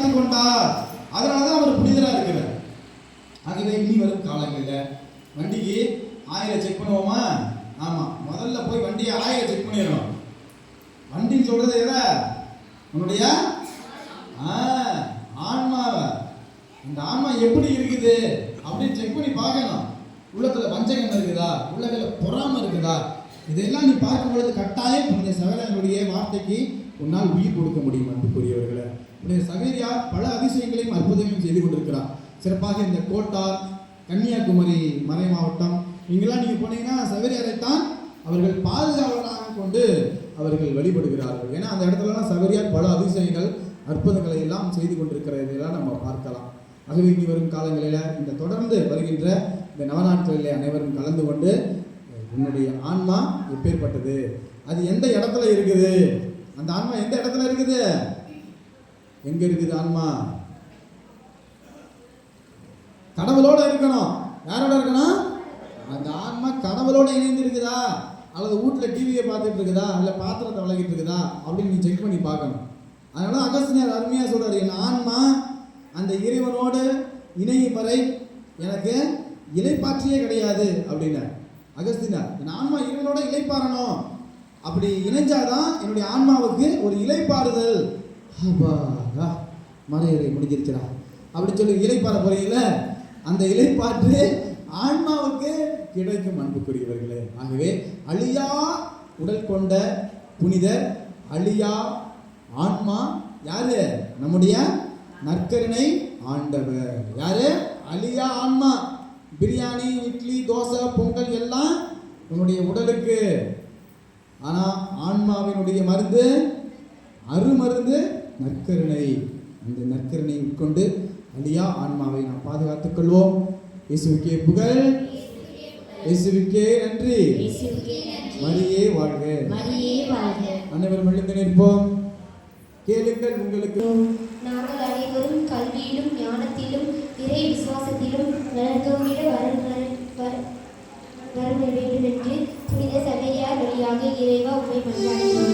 நடத்தி கொண்டார். அதனால தான் அவர் புனிதராக இருக்கிறார். ஆகவே இனி வரும் காலங்களில். வண்டிக்கு ஆயில செக் பண்ணுவோமா? ஆமாம் முதல்ல போய் வண்டியை ஆயில செக் பண்ணிடணும். வண்டின்னு சொல்றது எதை? உன்னுடைய ஆ, ஆன்மாவை. இந்த ஆன்மா எப்படி இருக்குது? அப்படின்னு செக் பண்ணி பார்க்கணும். உள்ளத்துல வஞ்சகம் இருக்குதா? உள்ளத்துல பொறாம இருக்குதா? இதெல்லாம் நீ பார்க்கும் பொழுது கட்டாயம் இந்த சகோதரனுடைய வார்த்தைக்கு உன்னால் உயிர் கொடுக்க முடியும் அன்புக்குரியவர்களே. உடைய சகரியார் பல அதிசயங்களையும் அற்புதங்களையும் செய்து கொண்டிருக்கிறார். சிறப்பாக இந்த கோட்டார் கன்னியாகுமரி மறை மாவட்டம் இங்கெல்லாம் நீங்கள் போனீங்கன்னா சவேரியாரைத்தான் அவர்கள் பாதுகாவலராக கொண்டு அவர்கள் வழிபடுகிறார்கள். ஏன்னா அந்த இடத்துலலாம் சகரியார் பல அதிசயங்கள் அற்புதங்களை எல்லாம் செய்து கொண்டிருக்கிறதெல்லாம் நம்ம பார்க்கலாம். ஆகவே இனி வரும் காலங்களில் இந்த தொடர்ந்து வருகின்ற இந்த நவநாட்களிலே அனைவரும் கலந்து கொண்டு உன்னுடைய ஆன்மா எப்பேற்பட்டது? அது எந்த இடத்துல இருக்குது? அந்த ஆன்மா எந்த இடத்துல இருக்குது? எங்க இருக்குது ஆன்மா? கடவுளோட இருக்கணும். யாரோட இருக்கணும்? அந்த ஆன்மா கடவுளோட இணைந்து இருக்குதா அல்லது வீட்டில் டிவியை பார்த்துட்டு இருக்குதா இல்லை பாத்திரத்தை விளக்கிட்டு இருக்குதா அப்படின்னு நீ செக் பண்ணி பார்க்கணும். அதனால அகஸ்தினியார் அருமையா சொல்றாரு என் ஆன்மா அந்த இறைவனோடு இணையும் வரை எனக்கு இலைப்பாற்றியே கிடையாது அப்படின்னு. அகஸ்தினார் என் ஆன்மா இறைவனோட இலைப்பாறணும். அப்படி இணைஞ்சாதான் என்னுடைய ஆன்மாவுக்கு ஒரு இலைப்பாறுதல். அப்பாடா மலையறை முடிஞ்சிருச்சுடா. அப்படி சொல்லி இலைப்பாற போறீங்கள அந்த இலைப்பாற்று ஆன்மாவுக்கு கிடைக்கும் அன்புக்குரியவர்களே. ஆகவே அழியா உடல் கொண்ட புனிதர் அழியா ஆன்மா யாரு? நம்முடைய நற்கருணை ஆண்டவர். யாரு? அழியா ஆன்மா. பிரியாணி இட்லி தோசை பொங்கல் எல்லாம் உன்னுடைய உடலுக்கு. ஆனால் ஆன்மாவினுடைய மருந்து அருமருந்து நற்கருணை. அந்த நற்கருணை உட்கொண்டு அழியா ஆன்மாவை நாம் பாதுகாத்துக் கொள்வோம். இயேசுக்கே புகழ். இயேசுக்கே நன்றி. மரியே வாழ்க. அனைவரும் எழுந்து நிற்போம். கேளுங்கள் உங்களுக்கு. நாங்கள் அனைவரும் கல்வியிலும் ஞானத்திலும் இறை விசுவாசத்திலும் நலத்தோங்கிட Bình.